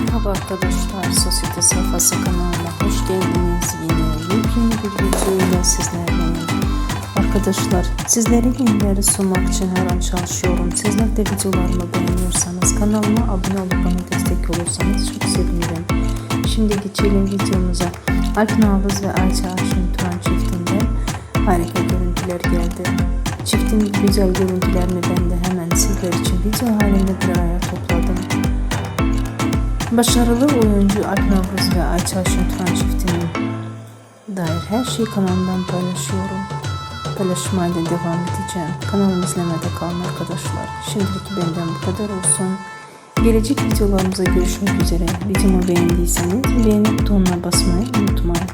Merhaba arkadaşlar, Sosyete Sayfası kanalına hoş geldiniz. Yine yepyeni bir videoyla sizlerleyim. Arkadaşlar, sizlere yenileri sunmak için her an çalışıyorum. Sizler de videolarımı beğeniyorsanız kanalıma abone olup bana destek olursanız çok sevinirim. Şimdi geçelim videomuza. Alp Navız ve Ayça Aşın Turan çiftinden harika görüntüler geldi. Çiftin güzel görüntülerini ben de hemen sizler için video halinde bir araya topladım. Başarılı oyuncu Alp Navruz ve Ayça Aşınturan çiftinin dair her şeyi kanalımdan paylaşıyorum. Paylaşmaya da devam edeceğim. Kanalımı izlemede kalın arkadaşlar. Şimdilik benden bu kadar olsun. Gelecek videolarımıza görüşmek üzere. Videomu beğendiyseniz beğeni butonuna basmayı unutmayın.